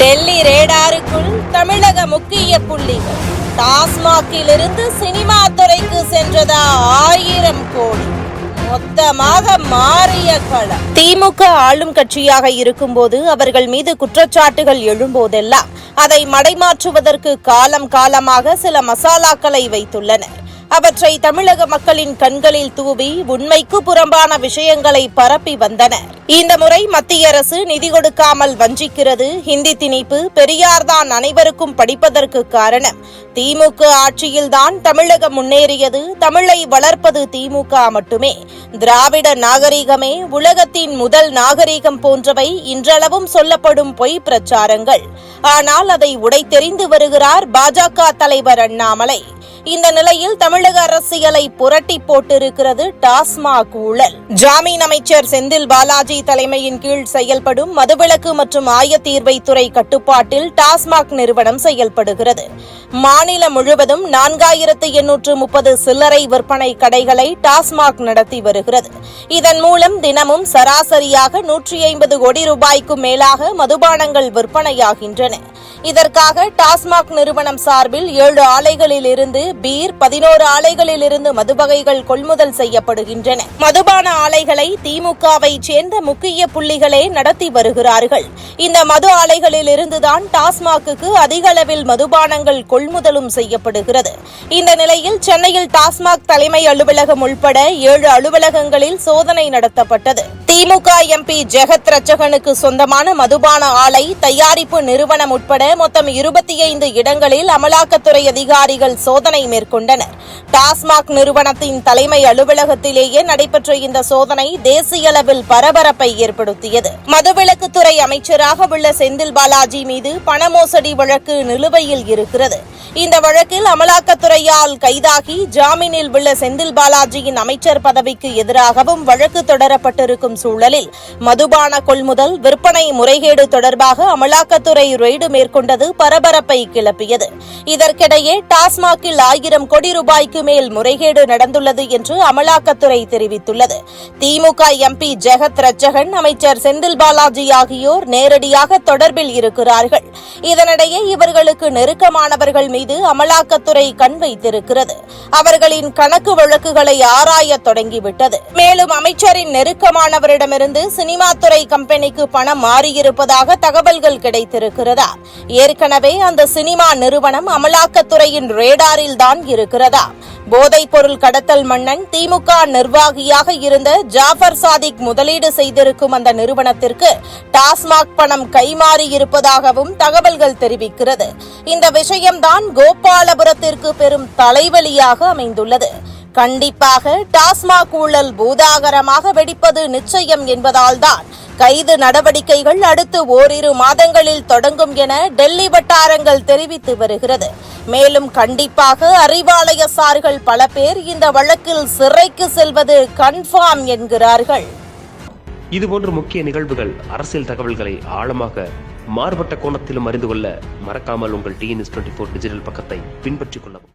டெல்லி ரேடாருக்குள் தமிழக முக்கிய புள்ளிகள். டாஸ்மாகிலிருந்து சினிமா துறைக்கு சென்றதா ஆயிரம் கோடி. மொத்தமாக மாறிய களம். திமுக ஆளும் கட்சியாக இருக்கும்போது அவர்கள் மீது குற்றச்சாட்டுகள் எழும்போதெல்லாம் அதை மடைமாற்றுவதற்கு காலம் காலமாக சில மசாலாக்களை வைத்துள்ளனர். அவற்றை தமிழக மக்களின் கண்களில் தூவி உண்மைக்கு புறம்பான விஷயங்களை பரப்பி வந்தனர். இந்த முறை மத்திய அரசு நிதி கொடுக்காமல் வஞ்சிக்கிறது. ஹிந்தி திணிப்பு பெரியார்தான் அனைவருக்கும் படிப்பதற்கு காரணம். திமுக ஆட்சியில்தான் தமிழகம் முன்னேறியது. தமிழை வளர்ப்பது திமுக மட்டுமே. திராவிட நாகரிகமே உலகத்தின் முதல் நாகரிகம் போன்றவை இன்றளவும் சொல்லப்படும் பொய் பிரச்சாரங்கள். ஆனால் அதை உடைத்தெறிந்து வருகிறார் பாஜக தலைவர் அண்ணாமலை. இந்த நிலையில் தமிழக அரசியலை புரட்டி போட்டிருக்கிறது டாஸ்மாக் ஊழல். ஜாமீன் அமைச்சர் செந்தில் பாலாஜி தலைமையின் கீழ் செயல்படும் மதுவிலக்கு மற்றும் ஆயத்தீர்வைத்துறை கட்டுப்பாட்டில் டாஸ்மாக் நிறுவனம் செயல்படுகிறது. மாநிலம் முழுவதும் நான்காயிரத்து எண்ணூற்று முப்பது சில்லறை விற்பனை கடைகளை டாஸ்மாக் நடத்தி வருகிறது. இதன் மூலம் தினமும் சராசரியாக நூற்றி ஐம்பது கோடி ரூபாய்க்கும் மேலாக மதுபானங்கள் விற்பனையாகின்றன. இதற்காக டாஸ்மாக் நிறுவனம் சார்பில் ஏழு ஆலைகளில் இருந்து பீர் பதினோரு ஆலைகளில் இருந்து மதுவகைகள் கொள்முதல் செய்யப்படுகின்றன. மதுபான ஆலைகளை திமுகவை சேர்ந்த முக்கிய புள்ளிகளே நடத்தி வருகிறார்கள். இந்த மது ஆலைகளில் இருந்துதான் டாஸ்மாக்கு அதிக அளவில் மதுபானங்கள் கொள்முதலும் செய்யப்படுகிறது. இந்த நிலையில் சென்னையில் டாஸ்மாக் தலைமை அலுவலகம் உள்பட ஏழு அலுவலகங்களில் சோதனை நடத்தப்பட்டது. திமுக எம்பி ஜெகத் ரச்சகனுக்கு சொந்தமான மதுபான ஆலை தயாரிப்பு நிறுவனம் உட்பட மொத்தம் இருபத்தி ஐந்து இடங்களில் அமலாக்கத்துறை அதிகாரிகள் சோதனை மேற்கொண்டனர். டாஸ்மாக் நிறுவனத்தின் தலைமை அலுவலகத்திலேயே நடைபெற்ற இந்த சோதனை தேசிய அளவில் பரபரப்பை ஏற்படுத்தியது. மதுவிலக்குத்துறை அமைச்சராக உள்ள செந்தில் பாலாஜி மீது பண மோசடி வழக்கு நிலுவையில் இருக்கிறது. இந்த வழக்கில் அமலாக்கத்துறையால் கைதாகி ஜாமீனில் உள்ள செந்தில் பாலாஜியின் அமைச்சர் பதவிக்கு எதிராகவும் வழக்கு தொடரப்பட்டிருக்கும் சூழலில் மதுபான கொள்முதல் விற்பனை முறைகேடு தொடர்பாக அமலாக்கத்துறை ரெய்டு மேற்கொண்டது பரபரப்பை கிளப்பியது. இதற்கிடையே டாஸ்மாகில் ஆயிரம் கோடி ரூபாய்க்கு மேல் முறைகேடு நடந்துள்ளது என்று அமலாக்கத்துறை தெரிவித்துள்ளது. திமுக எம்பி ஜெகத் ரட்சகன் அமைச்சர் செந்தில் பாலாஜி ஆகியோர் நேரடியாக தொடர்பில் இருக்கிறார்கள். இதனிடையே இவர்களுக்கு நெருக்கமானவர்கள் மீது அமலாக்கத்துறை கண் வைத்திருக்கிறது. அவர்களின் கணக்கு வழக்குகளை ஆராய தொடங்கிவிட்டது. மேலும் அமைச்சரின் நெருக்கமானவரிடமிருந்து சினிமா துறை கம்பெனிக்கு பணம் மாறியிருப்பதாக தகவல்கள் கிடைத்திருக்கிறதா? ஏற்கனவே அந்த சினிமா நிறுவனம் அமலாக்கத்துறையின் ரேடாரில் தான் இருக்கிறதா? போதைப் பொருள் கடத்தல் மன்னன் திமுக நிர்வாகியாக இருந்த ஜாஃபர் சாதிக் முதலீடு செய்திருக்கும் அந்த நிறுவனத்திற்கு டாஸ்மாக் பணம் கைமாறி இருப்பதாகவும் தகவல்கள் தெரிவிக்கிறது. இந்த விஷயம்தான் கோபாலபுரத்திற்கு பெரும் தலைவலியாக அமைந்துள்ளது. கண்டிப்பாக டாஸ்மாக் ஊழல் பூதாகரமாக வெடிப்பது நிச்சயம் என்பதால்தான் கைது நடவடிக்கைகள் அடுத்து ஓரிரு மாதங்களில் தொடங்கும் என டெல்லி வட்டாரங்கள் தெரிவித்து வருகிறது. மேலும் கண்டிப்பாக அறிவாலயசார்கள் பல பேர் இந்த வழக்கில் சிறைக்கு செல்வது கன்ஃபார்ம் என்கிறார்கள். இதுபோன்ற முக்கிய நிகழ்வுகள் அரசியல் தகவல்களை ஆழமாக மாறுபட்ட கோணத்திலும் அறிந்து கொள்ள மறக்காமல் உங்கள் டிஎன்எஸ் டுவெண்ட்டி ஃபோர் டிஜிட்டல் பக்கத்தை பின்பற்றிக் கொள்ளவும்.